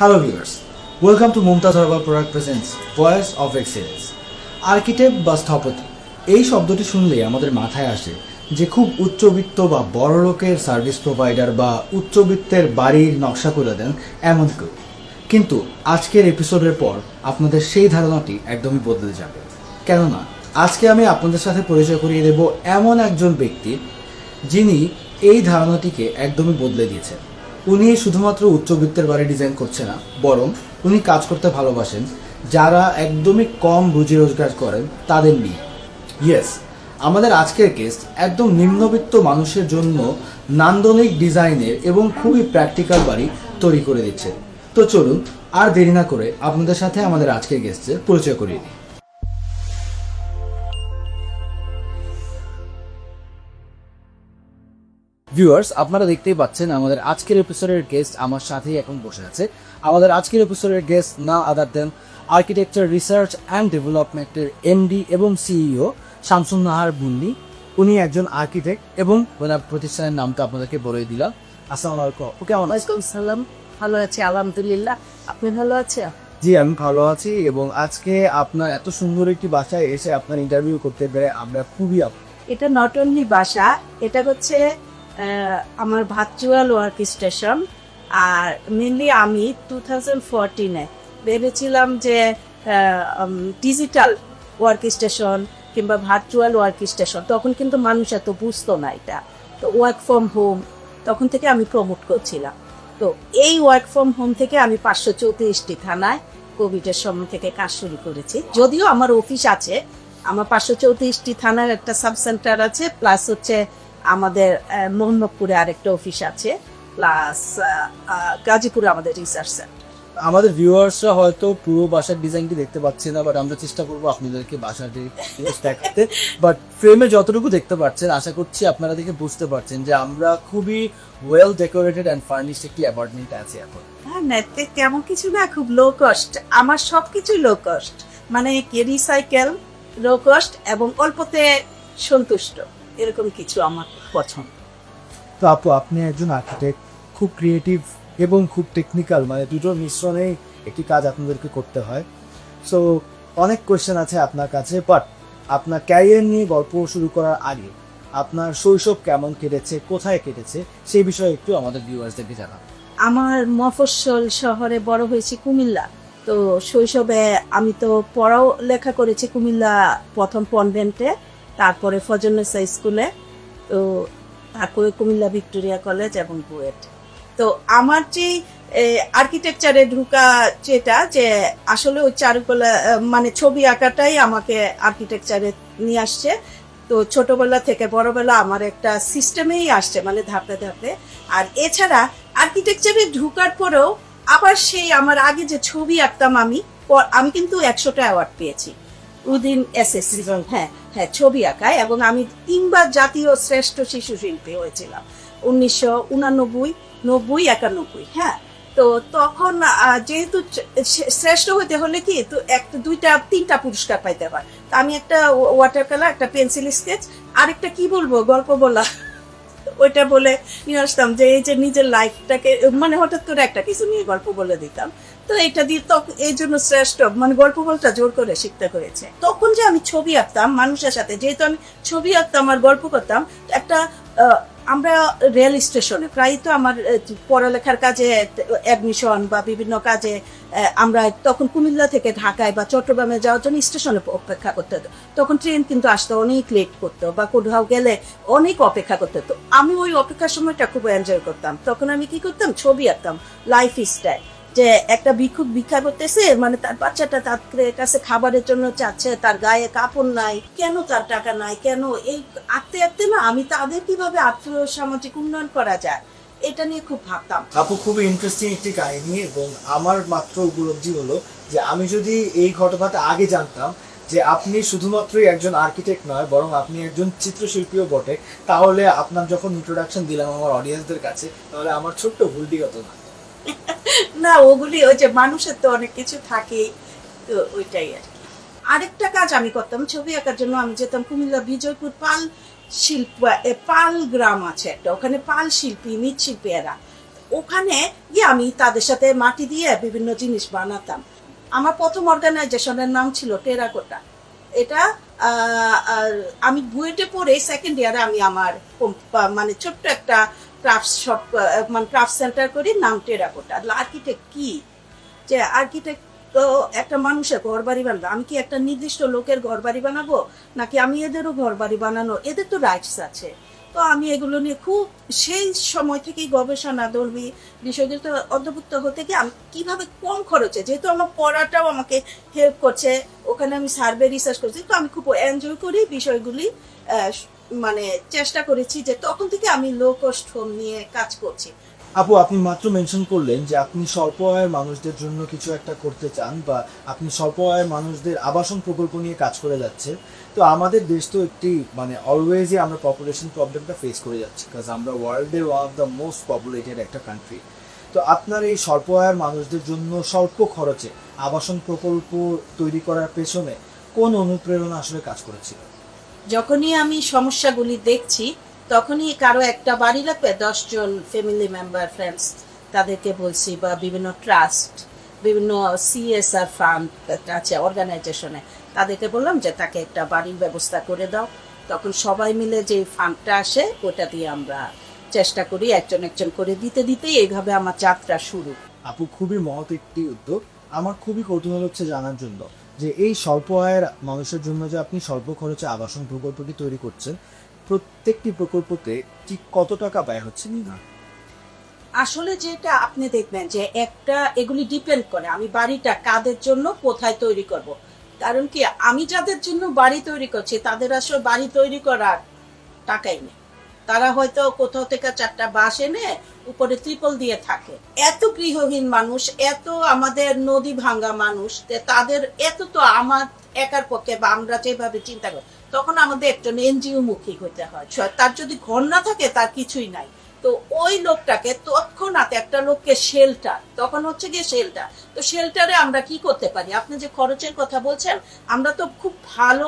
Hello viewers welcome to Mumtaz herbal product presents voice of excellence architect বা স্থপতি, এই শব্দটি শুনলেই আমাদের মাথায় আসে যে খুব উচ্চবিত্ত বা বড় লোকের সার্ভিস প্রোভাইডার বা উচ্চবিত্তের বাড়ির নকশা করে দেন এমন কেউ। কিন্তু আজকের এপিসোডের পর আপনাদের সেই ধারণাটি একদমই বদলে যাবে। কেননা, আজকে আমি আপনাদের সাথে পরিচয় করিয়ে দেব এমন একজন ব্যক্তি যিনি এই ধারণাটিকে একদমই বদলে দিয়েছেন। উনি শুধুমাত্র উচ্চবিত্তের বাড়ি ডিজাইন করছে না, বরং উনি কাজ করতে ভালোবাসেন। যারা একদমই কম রুজি রোজগার করেন, তাদের নিয়ে। ইয়েস আমাদের আজকের গেস্ট একদম নিম্নবিত্ত মানুষের জন্য নান্দনিক ডিজাইনের এবং খুবই প্র্যাকটিক্যাল বাড়ি তৈরি করে দিচ্ছে। তো চলুন, আর দেরি না করে আপনাদের সাথে আমাদের আজকের গেস্টের পরিচয় করিয়ে দিই। ভিউয়ার্স আপনারা দেখতেই পাচ্ছেন আমাদের আজকের এপিসোডের গেস্ট আমার সাথেই এখন বসে আছে। আমাদের আজকের এপিসোডের গেস্ট না other then architecture research and ডেভেলপমেন্টের এমডি এবং সিইও শামসুন নাহার বুন্নি উনি একজন আর্কিটেক্ট এবং ওনার প্রতিষ্ঠানের নামটা আপনাদেরকে বলে দিলাম। আসসালামু আলাইকুম। ওকে ওয়ালাইকুম সালাম। ভালো আছি আলহামদুলিল্লাহ। আপনি ভালো আছেন? জি আমি ভালো আছি এবং আজকে আপনার এত সুন্দর একটি বাসায় এসে আপনার ইন্টারভিউ করতে পেরে আমরা খুবই এটা নট অনলি বাসা এটা হচ্ছে আমার ভার্চুয়াল ওয়ার্ক স্টেশন, আর মেনলি আমি টু থাউজেন্ড ফোরটিনে ভেবেছিলাম যে ডিজিটাল ওয়ার্ক স্টেশন কিংবা ভার্চুয়াল ওয়ার্ক স্টেশন, তখন কিন্তু মানুষ এত বুঝতো না এটা। তো ওয়ার্ক ফ্রম হোম তখন থেকে আমি প্রমোট করছিলাম। তো এই ওয়ার্ক ফ্রম হোম থেকে আমি পাঁচশো চৌত্রিশটি থানায় কোভিডের সময় থেকে কাজ শুরু করেছি। যদিও আমার অফিস আছে, আমার পাঁচশো চৌত্রিশটি থানার একটা সাব সেন্টার আছে প্লাস হচ্ছে আমাদের মোহাম্মদপুরে আরেকটা অফিস আছে প্লাস গাজীপুরে আমাদের রিসার্চ সেন্টার আমাদের ভিউয়ার্সরা হয়তো পুরো বাসার ডিজাইনটি দেখতে পাচ্ছে না বাট আমরা চেষ্টা করব আপনাদেরকে বাসাটি দেখাতে। বাট ফ্রেমে যতটুকু দেখতে পাচ্ছেন আশা করছি আপনারা দেখে বুঝতে পারছেন যে আমরা খুবই ওয়েল ডেকোরেটেড অ্যান্ড ফার্নিশড একটি অ্যাপার্টমেন্ট আছে এখন। হ্যাঁ তেমন কিছু না খুব লো কস্ট আমার সব কিছুই লো কস্ট মানে কি রিসাইকেল লো কস্ট এবং অল্পতে সন্তুষ্ট। এরকম কিছু আমার পছন্দ। তো আপু আপনি একজন আর্কিটেক্ট খুব ক্রিয়েটিভ এবং খুব টেকনিক্যাল মানে দুটোর মিশ্রণেই একটি কাজ আপনাদেরকে করতে হয়। সো অনেক কোয়েশ্চেন আছে আপনার কাছে বাট আপনার ক্যারিয়ার নিয়ে গল্প শুরু করার আগে আপনার শৈশব কেমন কেটেছে কোথায় কেটেছে সেই বিষয়ে একটু আমাদের ভিউয়ার্সদেরকে জানান। আমার মফস্বল শহরে বড় হয়েছি কুমিল্লা। তো শৈশবে আমি তো পড়াও লেখা করেছি কুমিল্লা প্রথম কনভেন্টে তারপরে ফজনেসা স্কুলে তো তারপরে কুমিল্লা ভিক্টোরিয়া কলেজ এবং বুয়েট। তো আমার যে আর্কিটেকচারে ঢুকা যেটা যে আসলে ওই চারুকলা মানে ছবি আঁকাটাই আমাকে আর্কিটেকচারে নিয়ে আসছে। তো ছোটবেলা থেকে বড়বেলা আমার একটা সিস্টেমেই আসছে মানে ধাপে ধাপে। আর এছাড়া আর্কিটেকচারে ঢুকার পরেও আবার সেই আমার আগে যে ছবি আঁকতাম আমি আমি কিন্তু একশোটা অ্যাওয়ার্ড পেয়েছি। উদিন এসএসসি হ্যাঁ। হ্যাঁ ছবি আঁকায় এবং আমি তিনবার জাতীয় শ্রেষ্ঠ শিশু শিল্পী হয়েছিলাম। উনিশশো উনানব্বই, নব্বই, একানব্বই হ্যাঁ। তো তখন যেহেতু শ্রেষ্ঠ হতে হলে কি, তো একটা দুইটা, তিনটা পুরস্কার পাইতে হয়। তা আমি একটা ওয়াটার কালার একটা পেন্সিল স্কেচ আরেকটা কি বলব, গল্প বলা। ওইটা বলে নিয়ে আসতাম যে এই যে নিজের লাইফটাকে মানে হঠাৎ করে একটা কিছু নিয়ে গল্প বলে দিতাম। তো এটা দিয়ে তখন, এই জন্য শ্রেষ্ঠ মানে গল্প বলটা জোর করে শিখতে হয়েছে। তখন যে আমি ছবি আঁকতাম মানুষের সাথে, যেহেতু আমি ছবি আঁকতাম আর গল্প করতাম, একটা আমরা রেল স্টেশনে প্রায় তো আমার পড়ালেখার কাজে অ্যাডমিশন বা বিভিন্ন কাজে আমরা তখন কুমিল্লা থেকে ঢাকায় বা চট্টগ্রামে যাওয়ার জন্য স্টেশনে অপেক্ষা করতে হতো। তখন ট্রেন কিন্তু আসতে, অনেক লেট করতো বা কোথাও গেলে অনেক অপেক্ষা করতে হতো। আমি ওই অপেক্ষার সময়টা খুব এনজয় করতাম। তখন আমি কি করতাম? ছবি আঁকতাম লাইফ স্টাইল যে একটা ভিক্ষুক ভিক্ষা করতেছে মানে তার বাচ্চাটা তার কাছে খাবারের জন্য চাচ্ছে, তার গায়ে কাপড় নাই, কেন তার টাকা নাই, কেন এই আঁকতে আঁকতে না আমি তাদের কীভাবে আর্থ সামাজিক উন্নয়ন করা যায়? এটা নিয়ে খুব ভাবতাম। আপু, খুবই ইন্টারেস্টিং একটি কাহিনী এবং আমার মাত্র উপলব্ধি হলো যে আমি যদি এই ঘটনাটা আগে জানতাম যে আপনি শুধুমাত্রই একজন আর্কিটেক্ট নয়, বরং আপনি একজন চিত্রশিল্পীও বটে, তাহলে আপনার যখন ইন্ট্রোডাকশন দিলাম আমার অডিয়েন্সদের কাছে, তাহলে আমার ছোট্ট ভুলটি হতো না। না, ওগুলি ওই যে মানুষের তো অনেক কিছু থাকেই, তো ওইটাই আর কি। আরেকটা কাজ আমি করতাম, ছবি আঁকার জন্য আমি যেতাম কুমিল্লা বিজয়পুর পাল শিল্প পাল গ্রাম আছে একটা, ওখানে পাল শিল্পী মৃৎশিল্পী এরা ওখানে গিয়ে আমি তাদের সাথে মাটি দিয়ে বিভিন্ন জিনিস বানাতাম। আমার প্রথম অর্গানাইজেশনের নাম ছিল টেরাকোটা। এটা আমি বুয়েটে পড়ে সেকেন্ড ইয়ারে আমি আমার মানে ছোট্ট একটা ক্রাফট শপ মানে ক্রাফট সেন্টার করি, নাম টেরাকোটা আর্কিটেক্ট কি? যে আর্কিটেক্ট তো একটা মানুষের ঘর বাড়ি বানাবো। আমি কি একটা নির্দিষ্ট লোকের ঘর বাড়ি বানাবো? নাকি আমি এদেরও ঘর বাড়ি বানানো? এদের তো রাইটস আছে। তো আমি এগুলো নিয়ে খুব, সেই সময় থেকেই গবেষণা ধর্মী বিষয়গুলো অন্তর্ভুক্ত হতে গিয়ে আমি কীভাবে কম খরচে, যেহেতু আমার পড়াটাও আমাকে হেল্প করছে, ওখানে আমি সার্ভে রিসার্চ করছি, তো আমি খুব এনজয় করি বিষয়গুলি। মানে চেষ্টা করেছি যে তখন থেকে আমি লো কস্ট হোম নিয়ে কাজ করছি। আপু, আপনি মাত্র মেনশন করলেন যে আপনি স্বল্প আয়ের মানুষদের জন্য কিছু একটা করতে চান বা আপনি স্বল্প আয়ের মানুষদের আবাসন প্রকল্প নিয়ে কাজ করে যাচ্ছে তো আমাদের দেশ তো একটি মানে অলওয়েজই আমরা পপুলেশন প্রবলেমটা ফেস করে যাচ্ছি কাজ আমরা ওয়ার্ল্ডের one of the most populated একটা কান্ট্রি তো আপনার এই স্বল্প আয়ের মানুষদের জন্য স্বল্প খরচে আবাসন প্রকল্প তৈরি করার পেছনে কোন অনুপ্রেরণা আসলে কাজ করেছিল? যখনই আমি সমস্যাগুলি দেখছি, তখনই কারও একটা বাড়ি লাগবে, দশজন ফ্যামিলি মেম্বার ফ্রেন্ডস তাদেরকে বলছি, বা বিভিন্ন ট্রাস্ট বিভিন্ন সিএসআর ফান্ড আছে অর্গানাইজেশনে তাদেরকে বললাম যে তাকে একটা বাড়ির ব্যবস্থা করে দাও। তখন সবাই মিলে যে ফান্ডটা আসে, ওটা দিয়ে আমরা চেষ্টা করি একজন একজন করে দিতে দিতেই এইভাবে আমার যাত্রা শুরু। আপু, খুবই মহৎ একটি উদ্যোগ। আমার খুবই কৌতূহল হচ্ছে জানার জন্য। যে এই স্বল্প আয়ের মানুষের জন্য যে আপনি স্বল্প খরচে আবাসন প্রকল্পটি তৈরি করছেন, প্রত্যেকটি প্রকল্পতে ঠিক কত টাকা ব্যয় হচ্ছে না আসলে যেটা আপনি দেখবেন যে একটা এগুলি ডিপেন্ড করে, আমি বাড়িটা কাদের জন্য কোথায় তৈরি করব। কারণ কি, আমি যাদের জন্য বাড়ি তৈরি করছি, তাদের আসলে বাড়ি তৈরি করার টাকাই নেই তারা হয়তো কোথাও থেকে চারটা বাস এনে উপরে ত্রিপল দিয়ে থাকে। এত গৃহহীন মানুষ, এত আমাদের নদী ভাঙ্গা মানুষ তাদের এত তো আমার একার পক্ষে বা আমরা যেভাবে চিন্তা করি, তখন আমাদের একজন এনজিও মুখী হতে হয়। তার যদি ঘর না থাকে, তার কিছুই নাই। তো ওই লোকটাকে তৎক্ষণাৎ একটা লোককে শেল্টার তখন হচ্ছে গিয়ে শেল্টার তো শেল্টারে আমরা কি করতে পারি? আপনি যে খরচের কথা বলছেন, আমরা তো খুব ভালো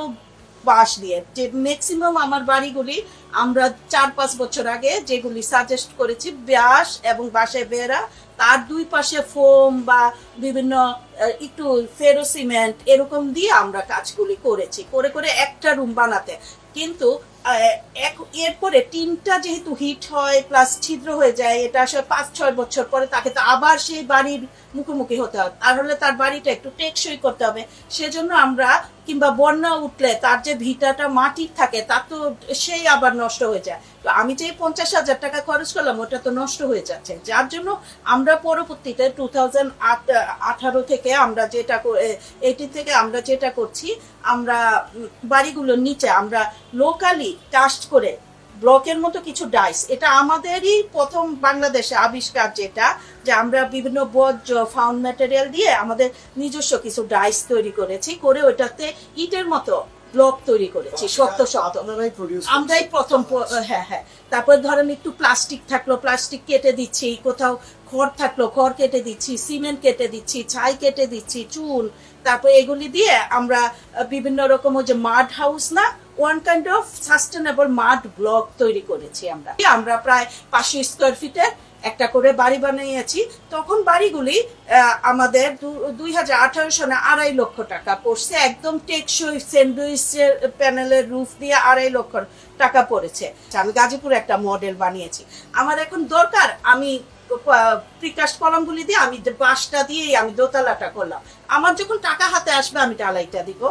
বাঁশ দিয়ে যে ম্যাক্সিমাম আমার বাড়িগুলি আমরা চার পাঁচ বছর আগে যেগুলি সাজেস্ট করেছি বাঁশ এবং বাঁশের বেড়া, তার দুই পাশে ফোম বা বিভিন্ন একটু ফেরো সিমেন্ট এরকম দিয়ে আমরা কাজগুলি করেছি, করে করে একটা রুম বানাতে। কিন্তু এক- এরপরে টিনটা যেহেতু হিট হয় প্লাস ছিদ্র হয়ে যায়, এটা আসলে পাঁচ, ছয় বছর পরে তাকে তো আবার সেই বাড়ির মুখোমুখি হতে হবে। তাহলে তার বাড়িটা একটু টেকসই করতে হবে। সেজন্য আমরা কিংবা বন্যা উঠলে তার যে ভিটাটা মাটির থাকে, তা তো সেই আবার নষ্ট হয়ে যায়। তো আমি যে পঞ্চাশ হাজার টাকা খরচ করলাম, ওটা তো নষ্ট হয়ে যাচ্ছে। যার জন্য আমরা পরবর্তীতে টু থাউজেন্ড আঠারো থেকে আমরা যেটা এইটি থেকে আমরা যেটা করছি, আমরা বাড়িগুলোর নিচে আমরা লোকালি কাস্ট করে ব্লকের মতো কিছু ডাইস। এটা আমাদেরই প্রথম বাংলাদেশে আবিষ্কার যেটা যে আমরা বিভিন্ন বর্জ্য ফাউন্ড ম্যাটেরিয়াল দিয়ে আমাদের নিজস্ব কিছু ডাইস তৈরি করেছি করে ওটাতে ইটের মতো ব্লক তৈরি করেছি শক্ত শক্ত। আমরাই প্রথম হ্যাঁ হ্যাঁ। তারপর ধরেন একটু প্লাস্টিক থাকল প্লাস্টিক কেটে দিচ্ছি কোথাও খড় থাকল খড় কেটে দিচ্ছি সিমেন্ট কেটে দিচ্ছি ছাই কেটে দিচ্ছি চুন তারপর এগুলি দিয়ে আমরা বিভিন্ন রকম ওই যে মাড হাউস না one kind of sustainable mud block তৈরি করেছি আমরা। আমরা প্রায় পাঁচশো স্কোয়ার ফিটের একটা করে বাড়ি বানিয়েছি। তখন বাড়িগুলি আমাদের দুই হাজার আঠারো সালে আড়াই লক্ষ টাকা পড়ছে। একদম টেকসই স্যান্ডউইচের প্যানেলের রুফ দিয়ে আড়াই লক্ষ টাকা পড়েছে। আমি গাজীপুরে একটা মডেল বানিয়েছি। আমার এখন দরকার, আমি প্রিকাস্ট কলমগুলি দিয়ে আমি বাঁশটা দিয়েই আমি দোতলাটা করলাম। আমার যখন টাকা হাতে আসবে, আমি ডালাইটা দিব।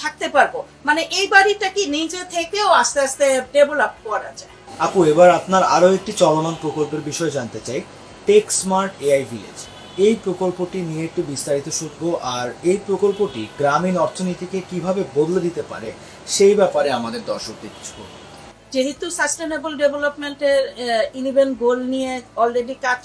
থাকতে পারব। মানে এই বাড়িটা কি নিজে থেকেও আস্তে আস্তে ডেভেলপ করা যায়? আপু এবার আপনার আরও একটি চলমান প্রকল্পের বিষয়ে জানতে চাই। টেক স্মার্ট এআই ভিলেজ এই প্রকল্পটি নিয়ে একটু বিস্তারিত শুনব আর এই প্রকল্পটি গ্রামীণ অর্থনীতিকে কীভাবে বদলে দিতে পারে সেই ব্যাপারে আমাদের দর্শকদের কিছু বলুন। যেহেতু সাস্টেনেবল ডেভেলপমেন্টের ইলেভেন গোল নিয়ে অলরেডি কাজ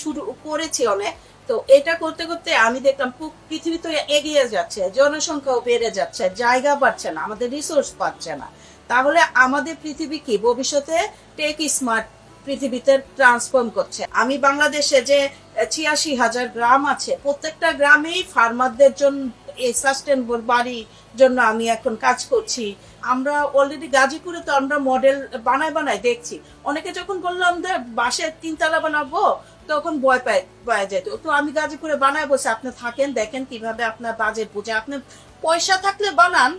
শুরু করেছি অনেক তো এটা করতে করতে আমি দেখলাম পৃথিবী তো এগিয়ে যাচ্ছে, জনসংখ্যাও বেড়ে যাচ্ছে, জায়গা পাচ্ছে না, আমাদের রিসোর্স পাচ্ছে না। তাহলে আমাদের পৃথিবী কি? ভবিষ্যতে টেক স্মার্ট পৃথিবীতে ট্রান্সফর্ম করছে। আমি বাংলাদেশে যে ছিয়াশি হাজার গ্রাম আছে, প্রত্যেকটা গ্রামেই ফার্মারদের জন্য এই সাস্টেনেবল বাড়ির জন্য আমি এখন কাজ করছি। আমরা অলরেডি গাজীপুরে তো আমরা মডেল বানায় বানায় দেখছি। অনেকে যখন বললাম যে বাসের তিনতলা বানাবো? তখন ভয় পায় পাওয়া যেত। তো আমি গাজীপুরে বানায় বসে, আপনি থাকেন, দেখেন কীভাবে আপনার বাজেট বুঝে। আপনি পয়সা থাকলে বানান,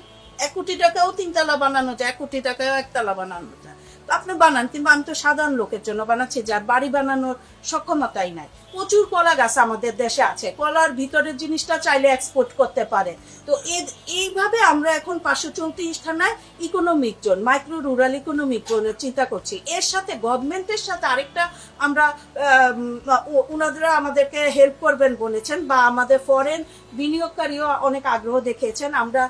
এক কোটি টাকাও তিনতলা বানানো যায়, এক কোটি টাকাও একতলা বানানো যায়। আপনি বানান কিন্তু আমি তো সাধারণ লোকের জন্য বানাচ্ছি যার বাড়ি বানানোর সক্ষমতাই নাই। প্রচুর কলা গাছ আমাদের দেশে আছে কলার ভিতরের জিনিসটা চাইলে এক্সপোর্ট করতে পারে। তো এইভাবে আমরা এখন পাঁচশো চৌত্রিশ থানায় economic zone micro rural economic জোনের চিন্তা করছি। এর সাথে গভর্নমেন্টের সাথে আরেকটা আমরা আম, ও- ওনারা আমাদেরকে হেল্প করবেন বলেছেন বা আমাদের ফরেন বিনিয়োগকারীও অনেক আগ্রহ দেখিয়েছেন। আমরা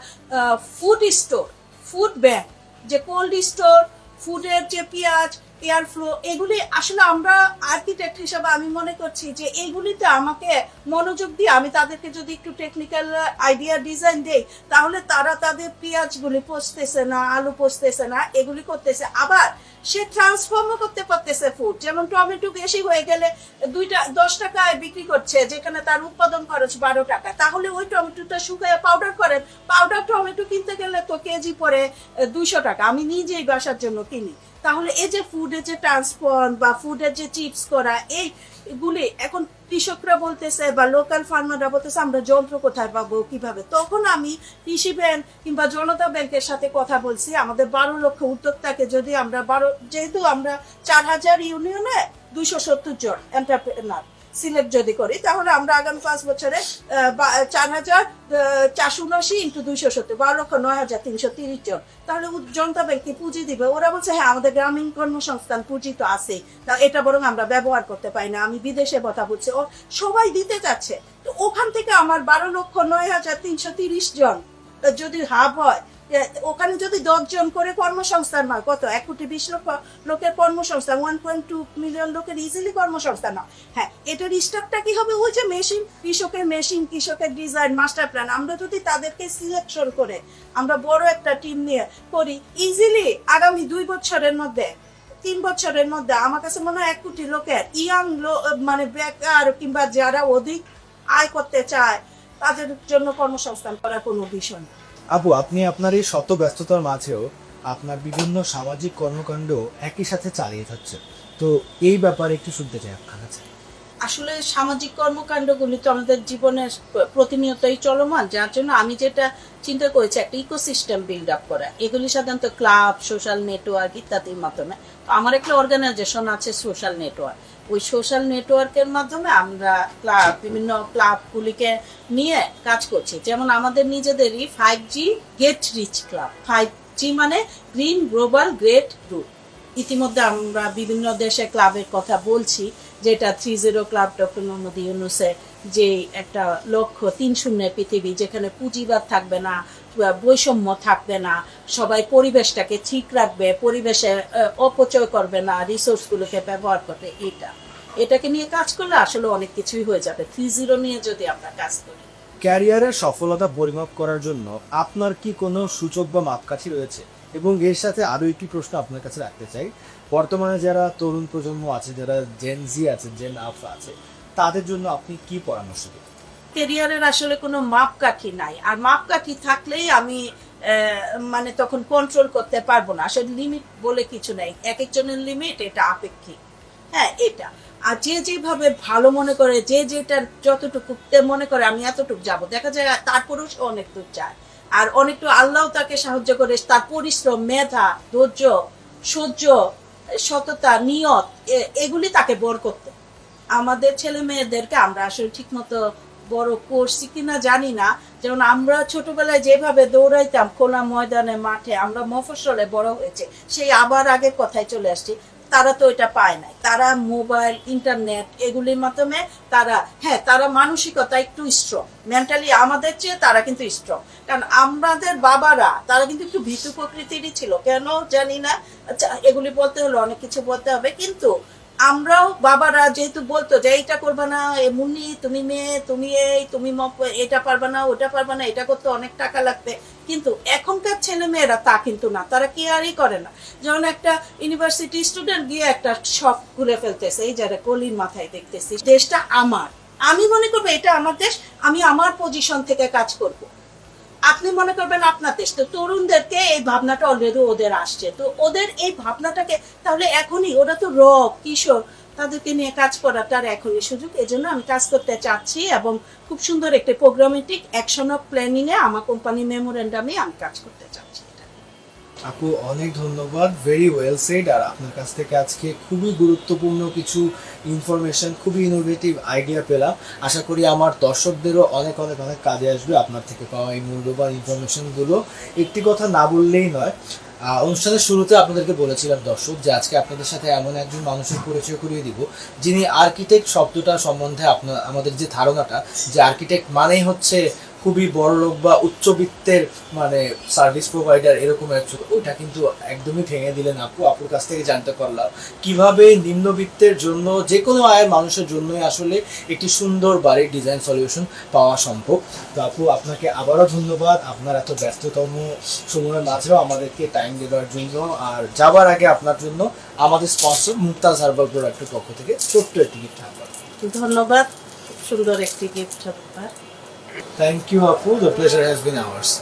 ফুড স্টোর ফুড ব্যাংক যে কোল্ড স্টোর ফুডের যে পেঁয়াজ এয়ার ফ্লো এগুলি আসলে আমরা আর্কিটেক্ট হিসাবে আমি মনে করছি যে এইগুলিতে আমাকে মনোযোগ দিয়ে আমি তাদেরকে যদি একটু টেকনিক্যাল আইডিয়া ডিজাইন দেই, তাহলে তারা তাদের পেঁয়াজগুলি পচতেছে না, আলু পচতেছে না, এগুলি করতেছে। আবার সে ট্রান্সফর্মও করতে পারতেছে ফুড যেমন টমেটো বেশি হয়ে গেলে দুইটা, দশ টাকায় বিক্রি করছে, যেখানে তার উৎপাদন খরচ বারো টাকা। তাহলে ওই টমেটোটা শুকায় পাউডার করেন পাউডার টমেটো কিনতে গেলে তো কেজি পরে দুইশো টাকা। আমি নিজেই বাসার জন্য কিনি। তাহলে এই যে ফুডের যে ট্রান্সফর্ম বা ফুডের যে চিপস করা, এই গুলি, এখন কৃষকরা বলতেছে বা লোকাল ফার্মাররা বলতেছে, আমরা যন্ত্র কোথায় পাবো, কীভাবে? তখন আমি কৃষি ব্যাংক কিংবা জনতা ব্যাংকের সাথে কথা বলছি। আমাদের বারো লক্ষ উদ্যোক্তাকে যদি আমরা বারো, যেহেতু আমরা চার হাজার ইউনিয়নে দুইশো সত্তর জন এন্টারপ্রেনার সিলেক্ট যদি করি, তাহলে আমরা আগামী পাঁচ বছরে চার হাজার চারশো উনআশি ইন্টু দুইশো সত্তর, বারো লক্ষ নয় হাজার তিনশো তিরিশ জন। তাহলে জনতা ব্যাংকে পুঁজি দিবে। ওরা বলছে হ্যাঁ আমাদের গ্রামীণ কর্মসংস্থান পুঁজি তো আছে তা এটা বরং আমরা ব্যবহার করতে পারি না। আমি বিদেশে কথা বলছি। ও, সবাই দিতে চাচ্ছে। তো ওখান থেকে আমার বারো লক্ষ নয় হাজার তিনশো তিরিশ জন, যদি হাব হয় ওখানে যদি দশজন করে কর্মসংস্থান হয়, কত? এক কোটি বিশ লক্ষ লোকের কর্মসংস্থান ওয়ান পয়েন্ট টু মিলিয়ন লোকের ইজিলি কর্মসংস্থান হয়। হ্যাঁ এটার স্টাফটা কি হবে? ওই যে মেশিন কৃষকের মেশিন কৃষকের ডিজাইন মাস্টার প্ল্যান আমরা যদি তাদেরকে সিলেকশন করে, আমরা বড় একটা টিম নিয়ে করি ইজিলি আগামী দুই বছরের মধ্যে, তিন বছরের মধ্যে, আমার কাছে মনে হয় এক কোটি লোকের ইয়াং মানে বেকার কিংবা যারা অধিক আয় করতে চায়, তাদের জন্য কর্মসংস্থান করার কোনো বিষয় না। আপু আপনি আপনার এই শত ব্যস্ততার মাঝেও আপনার বিভিন্ন সামাজিক কর্মকাণ্ড একই সাথে চালিয়ে যাচ্ছে তো এই ব্যাপারে একটু শুনতে চাই আপনার কাছে। আসলে সামাজিক কর্মকাণ্ডগুলি তো আমাদের জীবনে প্রতিনিয়তই চলমান, যার জন্য আমি যেটা চিন্তা করেছি, একটা ইকোসিস্টেম বিল্ড আপ করা। এগুলি সাধারণত ক্লাব সোশ্যাল নেটওয়ার্ক ইত্যাদির মাধ্যমে। তো আমার একটা অর্গানাইজেশন আছে সোশ্যাল নেটওয়ার্ক ওই সোশ্যাল নেটওয়ার্কের মাধ্যমে আমরা ক্লাব বিভিন্ন ক্লাবগুলিকে নিয়ে কাজ করছি। যেমন আমাদের নিজেদেরই five G get rich club five G মানে গ্রিন গ্লোবাল গ্রেট গ্রুপ ইতিমধ্যে আমরা বিভিন্ন দেশে ক্লাবের কথা বলছি। যেটা three zero club doctor Mohammad ইউনুসের যে একটা লক্ষ্য, তিন শূন্যের পৃথিবী, যেখানে পুঁজিবাদ থাকবে না, বৈষম্য থাকবে না, সবাই পরিবেশটাকে ঠিক রাখবে, পরিবেশে অপচয় করবে না রিসোর্সগুলোকে ব্যবহার করবে, এটা। এটাকে নিয়ে কাজ করলে আসলে অনেক কিছুই হয়ে যাবে। থ্রি জিরো নিয়ে যদি আমরা কাজ করি। ক্যারিয়ারের সফলতা পরিমাপ করার জন্য আপনার কি কোনো সূচক বা মাপকাঠি রয়েছে? এবং এর সাথে আরও একটি প্রশ্ন আপনার কাছে রাখতে চাই। বর্তমানে যারা তরুণ প্রজন্ম আছে, যারা জেন জি আছে জেন আফ আছে, তাদের জন্য আপনি কি পরামর্শ দেবেন? কেরিয়ারের আসলে কোনো মাপকাঠি নাই। আর মাপকাঠি থাকলেই আমি মানে তখন কন্ট্রোল করতে পারব না। আসলে লিমিট বলে কিছু নাই। এক একজনের লিমিট এটা আপেক্ষিক। হ্যাঁ এটা। আর যে যেভাবে ভালো মনে করে, যে যেটার যতটুকু মনে করে, আমি এতটুকু যাব। দেখা যায় তারপরেও সে অনেক দূর যায়। আর অনেকটু আল্লাহ তাকে সাহায্য করে, তার পরিশ্রম, মেধা, ধৈর্য, সহ্য সততা, নিয়ত এগুলি তাকে বর করতে। আমাদের ছেলে মেয়েদেরকে আমরা আসলে ঠিক মতো বড় করছি কিনা জানি না। যেমন আমরা ছোটবেলায় যেভাবে দৌড়াইতাম, খোলা ময়দানে, মাঠে আমরা মফসলে বড় হয়েছে, সেই আবার আগের কথায় চলে আসছি। তারা তো এটা পায় নাই। তারা মোবাইল, ইন্টারনেট এগুলির মাধ্যমে তারা হ্যাঁ তারা মানসিকতা একটু স্ট্রং মেন্টালি আমাদের চেয়ে তারা কিন্তু স্ট্রং কারণ আমাদের বাবারা, তারা কিন্তু একটু ভীতু প্রকৃতিরই ছিল। কেন জানি না। আচ্ছা এগুলি বলতে হলে অনেক কিছু বলতে হবে। কিন্তু আমরাও বাবারা যেহেতু বলতো যে, এইটা করবে না, এ তুমি মেয়ে, তুমি এই, তুমি এটা পারবে না, ওটা পারবে না, এটা করতে অনেক টাকা লাগবে। কিন্তু এখনকার ছেলে মেয়েরা তা কিন্তু না, তারা কেয়ারই করে না। যেমন একটা ইউনিভার্সিটি স্টুডেন্ট গিয়ে একটা শপ খুলে ফেলতেছে, এই যারা কলির মাথায় দেখতেছি, দেশটা আমার। আমি মনে করব এটা আমার দেশ, আমি আমার পজিশন থেকে কাজ করব। আপনি মনে করবেন আপনার দেশ, তো তরুণদেরকে এই ভাবনাটা অলরেডি ওদের আসছে। তো ওদের এই ভাবনাটাকে তাহলে এখনই, ওরা তো রক কিশোর তাদেরকে নিয়ে কাজ করাটার এখনই সুযোগ। এজন্য আমি কাজ করতে চাচ্ছি এবং খুব সুন্দর একটা প্রোগ্রামেটিক অ্যাকশন অফ প্ল্যানিং এ আমার কোম্পানি মেমোরেন্ডামে আমি কাজ করতে চাচ্ছি আপু, অনেক ধন্যবাদ। ভেরি ওয়েল সেড আর আপনার কাছ থেকে আজকে খুবই গুরুত্বপূর্ণ কিছু ইনফরমেশন খুবই ইনোভেটিভ আইডিয়া পেলাম। আশা করি আমার দর্শকদেরও অনেক অনেক অনেক কাজে আসবে। আপনার থেকে পাওয়া এই মূল্যবান ইনফরমেশনগুলো একটি কথা না বললেই নয় অনুষ্ঠানের শুরুতে আপনাদেরকে বলেছিলাম, দর্শক, যে আজকে আপনাদের সাথে এমন একজন মানুষের পরিচয় করিয়ে দিব, যিনি আর্কিটেক্ট শব্দটা সম্বন্ধে আপনার আমাদের যে ধারণাটা, যে আর্কিটেক্ট মানেই হচ্ছে খুবই বড় লোক বা উচ্চবিত্তের মানে সার্ভিস প্রোভাইডার এরকম একজন, ওইটা কিন্তু একদমই ভেঙে দিলেন আপু। আপুর কাছ থেকে জানতে পারলাম। কীভাবে নিম্নবিত্তের জন্য যে কোনো আয়ের মানুষের জন্যই আসলে একটি সুন্দর বাড়ির ডিজাইন সলিউশন পাওয়া সম্ভব। তো আপু, আপনাকে আবারও ধন্যবাদ। আপনার এত ব্যস্ততম সময়ের মাঝেও আমাদেরকে টাইম দেওয়ার জন্য আর যাবার আগে আপনার জন্য আমাদের স্পন্সর মুক্তাজ হার্বাল প্রোডাক্টের পক্ষ থেকে ছোট্ট একটি গিফট ধন্যবাদ। সুন্দর একটি gift Thank you, Apu. The pleasure has been ours.